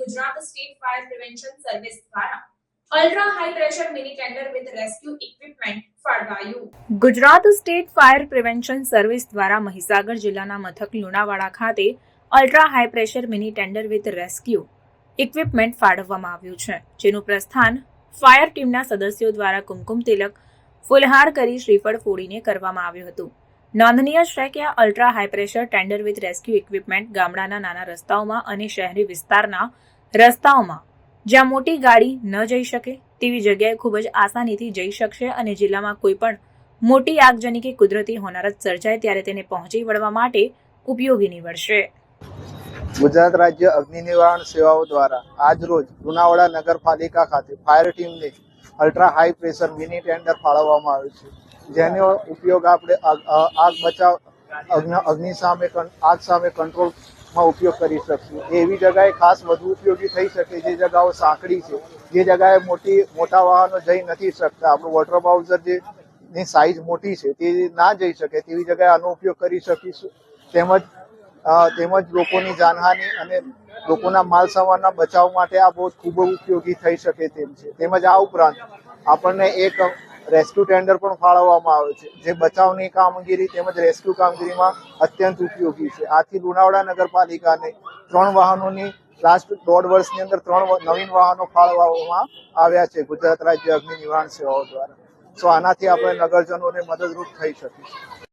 Gujarat state fire prevention service દ્વારા Gujarat state fire prevention service દ્વારા મહીસાગર જિલ્લાના મથક લુણાવાડા ખાતે ultra high pressure mini tender with rescue equipment ફાળવવામાં આવ્યું છે, જેનું પ્રસ્થાન ફાયર ટીમના સદસ્યો દ્વારા કુમકુમ તિલક ફુલહાર કરી શ્રીફળ ફોડીને કરવામાં આવ્યું હતું. નોંધનીય છે કે આ ultra high pressure tender with rescue equipment ગામડાના નાના રસ્તાઓમાં અને શહેરી વિસ્તારના રસ્તાઓમાં. જ્યાં મોટી ગાડી ન જઈ શકે, તેવી જગ્યાએ ખૂબ જ આસાનીથી જઈ શકશે અને જિલ્લામાં કોઈ પણ મોટી આગજની કે કુદરતી હોનારત સર્જાય ત્યારે તેને પહોંચી વળવા માટે ઉપયોગી નીવડશે. ગુજરાત રાજ્ય અગ્નિ નિવારણ સેવાઓ દ્વારા આજ રોજ લુણાવાડા નગરપાલિકા ખાતે ફાયર ટીમને ultra high pressure mini tender ફાળવવામાં આવ્યું છે. જેનો ઉપયોગ આપણે આગ બચાવ, અગ્નિ સામે આગ સામે કંટ્રોલમાં ઉપયોગ કરી શકશું. એવી જગાએ ખાસ વધુ ઉપયોગી થઈ શકે જે જગાઓ સાંકડી છે. જે જગાએ મોટી, મોટા વાહનો જઈ નથી શકતા. આપણું વોટર બાઉઝર જે, ની સાઈઝ મોટી છે, તે ના જઈ શકે. તેવી જગાએ આનો ઉપયોગ કરી શકીશું. તેમજ તેમજ લોકોની જાનહાની અને લોકોના માલ સામાનના બચાવ માટે આ બહુ ખૂબ ઉપયોગી થઈ શકે તેમ છે. તેમજ આ ઉપરાંત આપણને એક રેસ્ક્યુ ટેન્ડર પણ ફાળવવામાં આવે છે, જે બચાવની કામગીરી તેમજ રેસ્ક્યુ કામગીરીમાં અત્યંત ઉપયોગી છે. આથી લુણાવાડા નગરપાલિકાને ત્રણ વાહનોની લાસ્ટ દોઢ વર્ષની અંદર ત્રણ નવીન વાહનો ફાળવવામાં આવ્યા છે, ગુજરાત રાજ્ય અગ્નિ નિવારણ સેવાઓ દ્વારા. સો આનાથી આપણે નગરજનોને મદદરૂપ થઈ શકીશું.